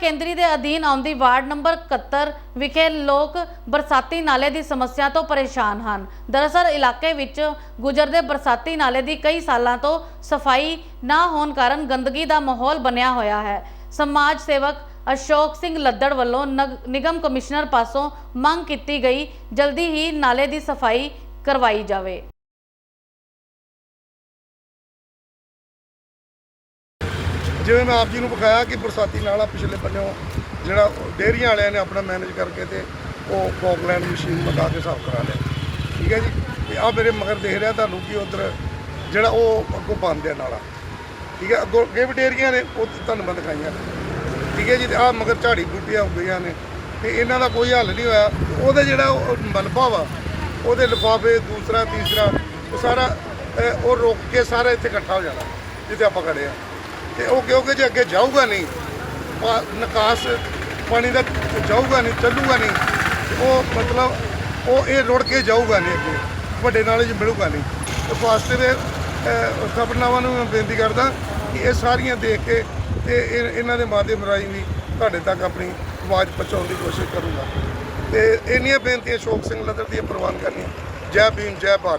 ਕੇਂਦਰੀ ਦੇ ਅਧੀਨ ਆਉਂਦੀ ਵਾਰਡ ਨੰਬਰ 71 ਵਿਖੇ ਲੋਕ ਬਰਸਾਤੀ ਨਾਲੇ ਦੀ ਸਮੱਸਿਆ ਤੋਂ ਪਰੇਸ਼ਾਨ ਹਨ। ਦਰਅਸਲ, ਇਲਾਕੇ ਵਿੱਚ ਗੁਜ਼ਰਦੇ ਬਰਸਾਤੀ ਨਾਲੇ ਦੀ ਕਈ ਸਾਲਾਂ ਤੋਂ ਸਫ਼ਾਈ ਨਾ ਹੋਣ ਕਾਰਨ ਗੰਦਗੀ ਦਾ ਮਾਹੌਲ ਬਣਿਆ ਹੋਇਆ ਹੈ। ਸਮਾਜ ਸੇਵਕ ਅਸ਼ੋਕ ਸਿੰਘ ਲੱਦੜ ਵੱਲੋਂ ਨਗ- ਨਿਗਮ ਕਮਿਸ਼ਨਰ ਪਾਸੋਂ ਮੰਗ ਕੀਤੀ ਗਈ, ਜਲਦੀ ਹੀ ਨਾਲੇ ਦੀ ਸਫ਼ਾਈ ਕਰਵਾਈ ਜਾਵੇ। ਜਿਵੇਂ ਮੈਂ ਆਪ ਜੀ ਨੂੰ ਵਿਖਾਇਆ ਕਿ ਬਰਸਾਤੀ ਨਾਲਾ ਪਿਛਲੇ ਬੰਨਿਓ ਜਿਹੜਾ ਡੇਅਰੀਆਂ ਵਾਲਿਆਂ ਨੇ ਆਪਣਾ ਮੈਨੇਜ ਕਰਕੇ ਤੇ ਉਹ ਫੌਕਲੈਂਡ ਮਸ਼ੀਨ ਮੰਗਾ ਕੇ ਸਾਫ਼ ਕਰਾ ਲਿਆ। ਠੀਕ ਹੈ ਜੀ? ਤੇ ਆ ਮੇਰੇ ਮਗਰ ਦੇਖ ਰਿਹਾ ਤੁਹਾਨੂੰ ਕਿ ਉਧਰ ਜਿਹੜਾ ਉਹ ਅੱਗੋਂ ਬੰਦ ਹੈ ਨਾਲਾ। ਠੀਕ ਹੈ? ਅੱਗੋਂ ਅੱਗੇ ਵੀ ਡੇਅਰੀਆਂ ਨੇ, ਉਹ ਤੁਹਾਨੂੰ ਮੈਂ ਦਿਖਾਈਆਂ ਠੀਕ ਹੈ ਜੀ? ਤੇ ਆ ਮਗਰ ਝਾੜੀ ਬੂਟੀਆਂ ਹੁੰਦੀਆਂ ਨੇ। ਤੇ ਇਹਨਾਂ ਦਾ ਕੋਈ ਹੱਲ ਨਹੀਂ ਹੋਇਆ। ਉਹਦੇ ਜਿਹੜਾ ਉਹ ਮਲਬਾ ਵਾ, ਉਹਦੇ ਲਿਫਾਫੇ ਦੂਸਰਾ, ਤੀਸਰਾ, ਉਹ ਸਾਰਾ ਉਹ ਰੋਕ ਕੇ ਸਾਰਾ ਇੱਥੇ ਇਕੱਠਾ ਹੋ ਜਾਣਾ, ਜਿੱਥੇ ਆਪਾਂ ਖੜੇ ਆ। ਤੇ ਉਹ ਕਿਉਂਕਿ ਜੇ ਅੱਗੇ ਜਾਊਗਾ ਨਹੀਂ ਨਿਕਾਸ ਪਾਣੀ ਦਾ ਜਾਊਗਾ ਨਹੀਂ, ਚੱਲੂਗਾ ਨਹੀਂ, ਉਹ ਮਤਲਬ ਉਹ ਇਹ ਰੁੜ ਕੇ ਜਾਊਗਾ ਨਹੀਂ ਅੱਗੇ, ਵੱਡੇ ਨਾਲੇ 'ਚ ਮਿਲੂਗਾ ਨਹੀਂ। ਤੇ ਵਾਸਤੇ ਦੇ ਖਬਰਨਾਵਾਂ ਨੂੰ ਮੈਂ ਬੇਨਤੀ ਕਰਦਾ ਕਿ ਇਹ ਸਾਰੀਆਂ ਦੇਖ ਕੇ ਤੇ ਇਹ- ਇਹਨਾਂ ਦੇ ਮਾਧਿਅਮ ਰਾਹੀਂ ਵੀ ਤੁਹਾਡੇ ਤੱਕ ਆਪਣੀ ਆਵਾਜ਼ ਪਹੁੰਚਾਉਣ ਦੀ ਕੋਸ਼ਿਸ਼ ਕਰੂੰਗਾ। ਤੇ ਇੰਨੀਆਂ ਬੇਨਤੀਆਂ ਸ਼ੋਕ ਸਿੰਘ ਲੱਦਰ ਦੀਆਂ ਪ੍ਰਵਾਨ ਕਰਨੀਆਂ। ਜੈ ਭੀਮ, ਜੈ ਭਾਰਤ।